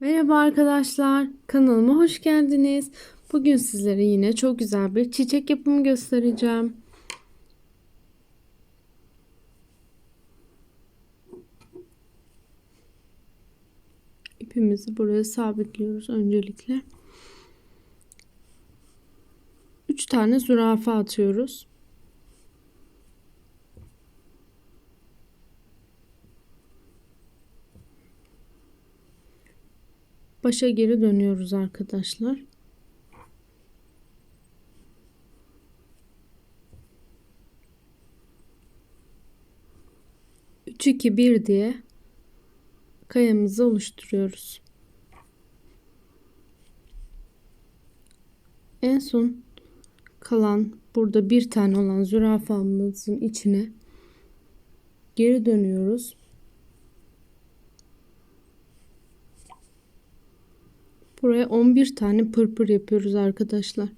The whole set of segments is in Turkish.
Merhaba arkadaşlar, kanalıma hoş geldiniz. Bugün sizlere yine çok güzel bir çiçek yapımı göstereceğim. İpimizi buraya sabitliyoruz öncelikle. 3 tane zürafa atıyoruz. Başa geri dönüyoruz arkadaşlar. Üç iki bir diye kayamızı oluşturuyoruz. En son kalan burada bir tane olan zürafamızın içine geri dönüyoruz. Buraya 11 tane pırpır yapıyoruz arkadaşlar.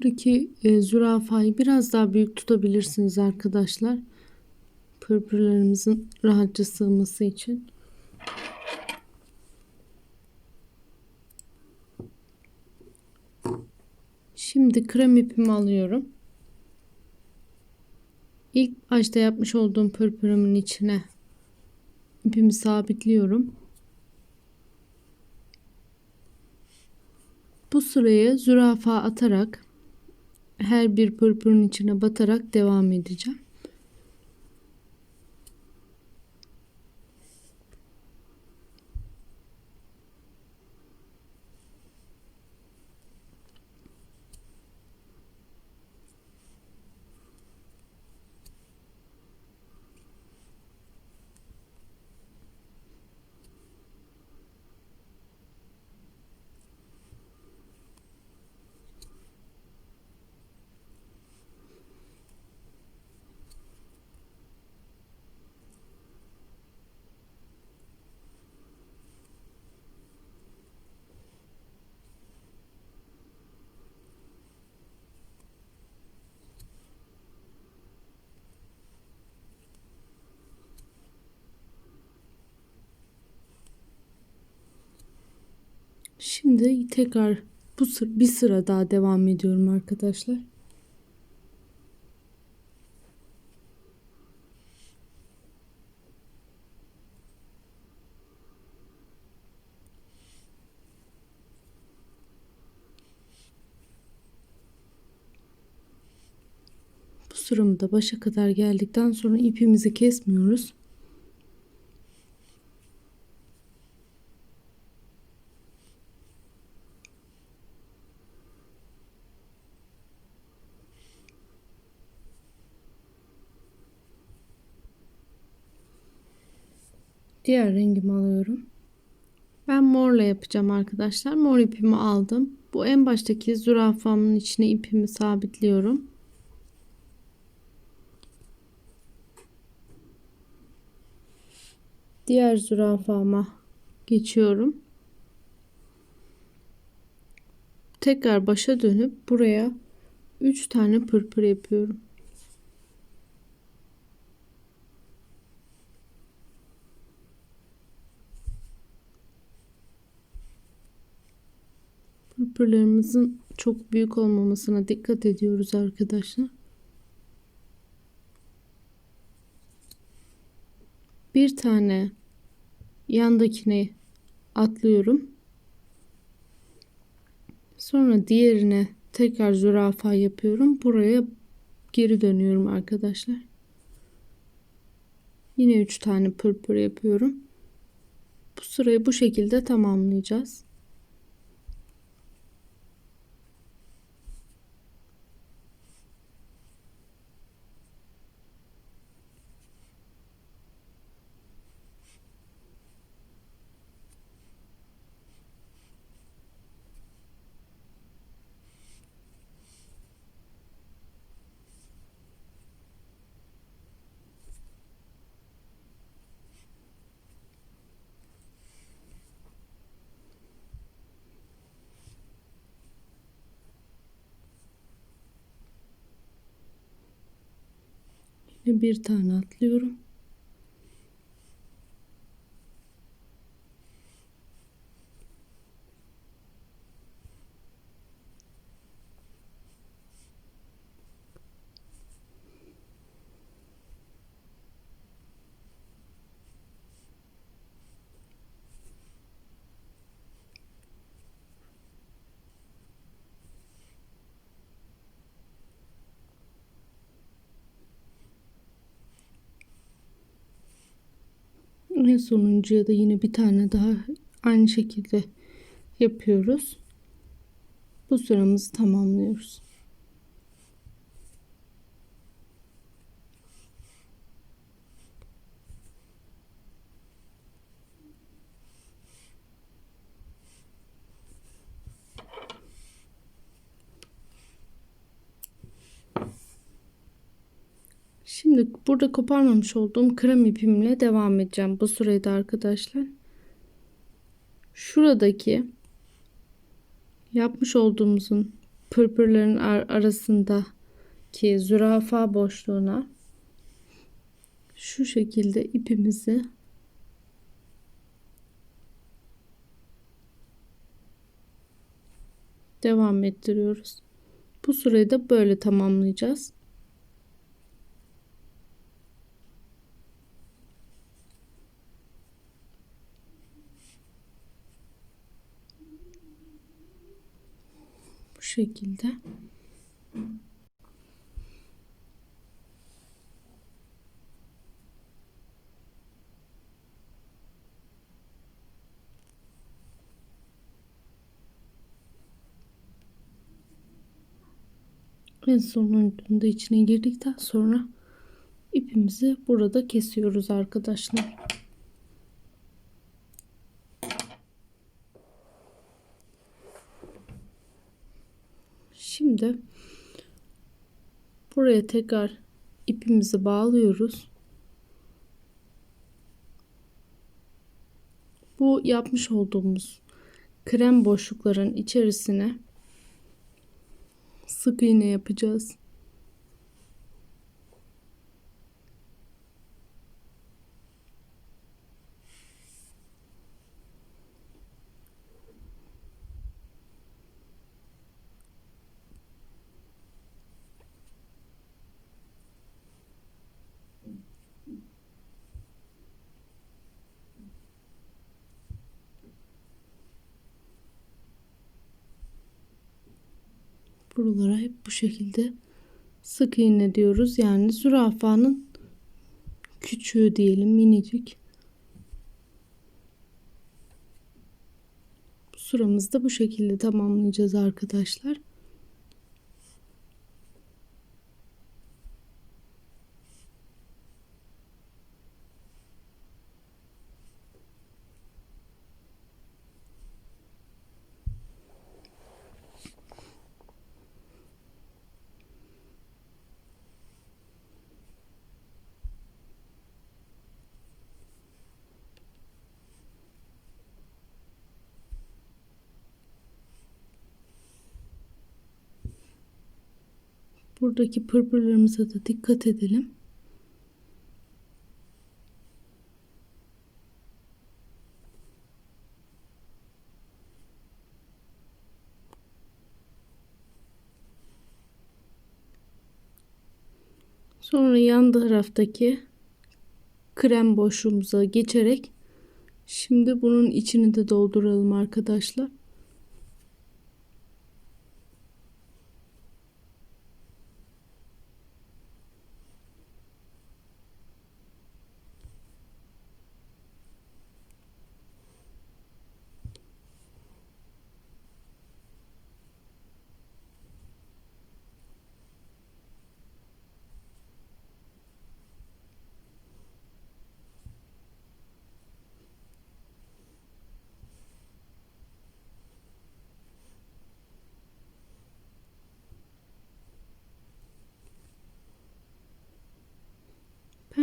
Buradaki e, zürafayı biraz daha büyük tutabilirsiniz arkadaşlar. Pırpırlarımızın rahatça sığması için. Şimdi krem ipimi alıyorum. İlk başta yapmış olduğum pırpırımın içine ipimi sabitliyorum. Bu sırayı zürafa atarak her bir pırpırın içine batarak devam edeceğim. Şimdi tekrar bu sıra, bir sıra daha devam ediyorum arkadaşlar. Bu sıramda başa kadar geldikten sonra ipimizi kesmiyoruz. Diğer rengimi alıyorum. Ben morla yapacağım arkadaşlar. Mor ipimi aldım. Bu en baştaki zürafamın içine ipimi sabitliyorum. Diğer zürafama geçiyorum. Tekrar başa dönüp buraya 3 tane pırpır yapıyorum. Pırpırlarımızın çok büyük olmamasına dikkat ediyoruz arkadaşlar. Bir tane yandakine atlıyorum. Sonra diğerine tekrar zürafa yapıyorum. Buraya geri dönüyorum arkadaşlar. Yine 3 tane pırpır yapıyorum. Bu sırayı bu şekilde tamamlayacağız. Bir tane atlıyorum. En sonuncuya da yine bir tane daha aynı şekilde yapıyoruz. Bu sıramızı tamamlıyoruz. Şimdi burada koparmamış olduğum krem ipimle devam edeceğim. Bu sırada arkadaşlar. Şuradaki yapmış olduğumuzun pırpırların ar arasındaki zürafa boşluğuna şu şekilde ipimizi devam ettiriyoruz. Bu sırayı da böyle tamamlayacağız. bu şekilde en sonunda içine girdikten sonra ipimizi burada kesiyoruz arkadaşlar. Şimdi buraya tekrar ipimizi bağlıyoruz. Bu yapmış olduğumuz krem boşlukların içerisine sık iğne yapacağız. Buralara hep bu şekilde sık iğne diyoruz. Yani zürafanın küçüğü diyelim minicik. Sıramızı da bu şekilde tamamlayacağız arkadaşlar. Buradaki pırpırlarımıza da dikkat edelim. Sonra yan taraftaki krem boşluğumuza geçerek şimdi bunun içini de dolduralım arkadaşlar.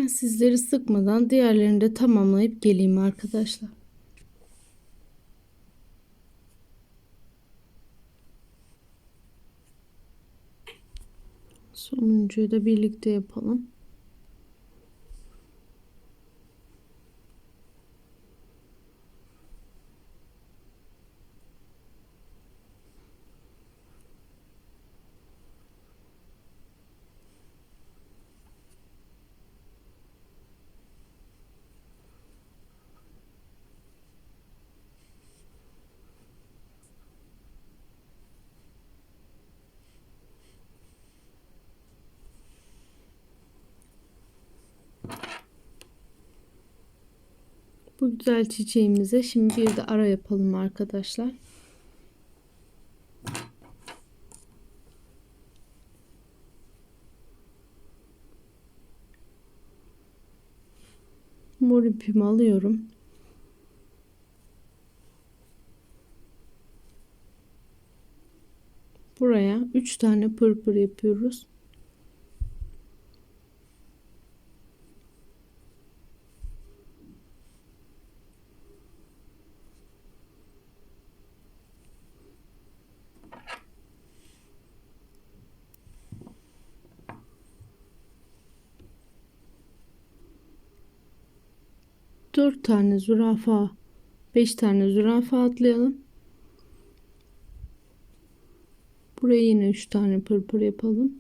Sizleri sıkmadan diğerlerini de tamamlayıp geleyim arkadaşlar. Sonuncuyu da birlikte yapalım. Bu güzel çiçeğimize şimdi bir de ara yapalım arkadaşlar. Mor ipimi alıyorum. Buraya 3 tane pırpır yapıyoruz. Dört tane zürafa, beş tane zürafa atlayalım. Buraya yine üç tane pırpır yapalım.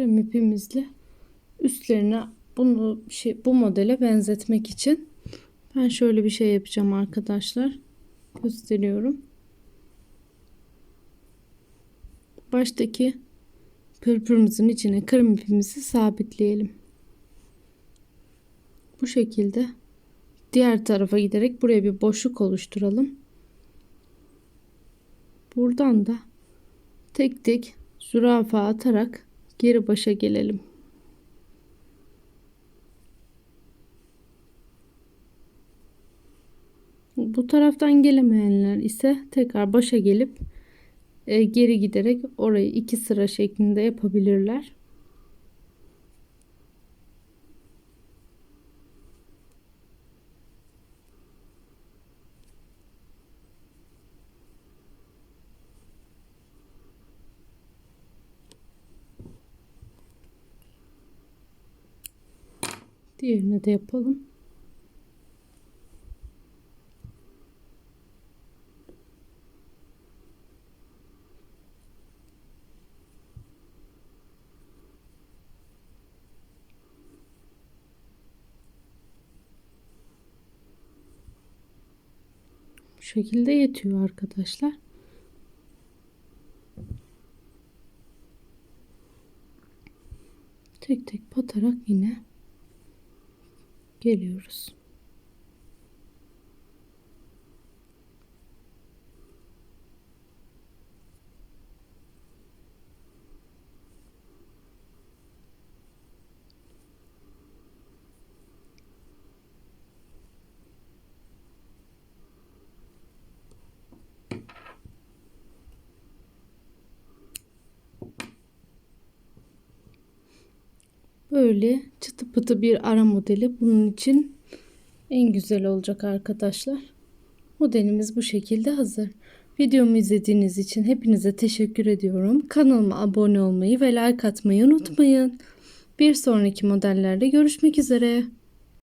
Krem ipimizle üstlerine bunu şey bu modele benzetmek için ben şöyle bir şey yapacağım arkadaşlar. Gösteriyorum. Baştaki pırpırımızın içine krem ipimizi sabitleyelim. Bu şekilde diğer tarafa giderek buraya bir boşluk oluşturalım. Buradan da tek tek zürafa atarak geri başa gelelim. Bu taraftan gelemeyenler ise tekrar başa gelip e, geri giderek orayı iki sıra şeklinde yapabilirler. Diğerini de yapalım. Bu şekilde yetiyor arkadaşlar. Tek tek batarak yine geliyoruz. Böyle çıtı pıtı bir ara modeli bunun için en güzel olacak arkadaşlar. Modelimiz bu şekilde hazır. Videomu izlediğiniz için hepinize teşekkür ediyorum. Kanalıma abone olmayı ve like atmayı unutmayın. Bir sonraki modellerde görüşmek üzere.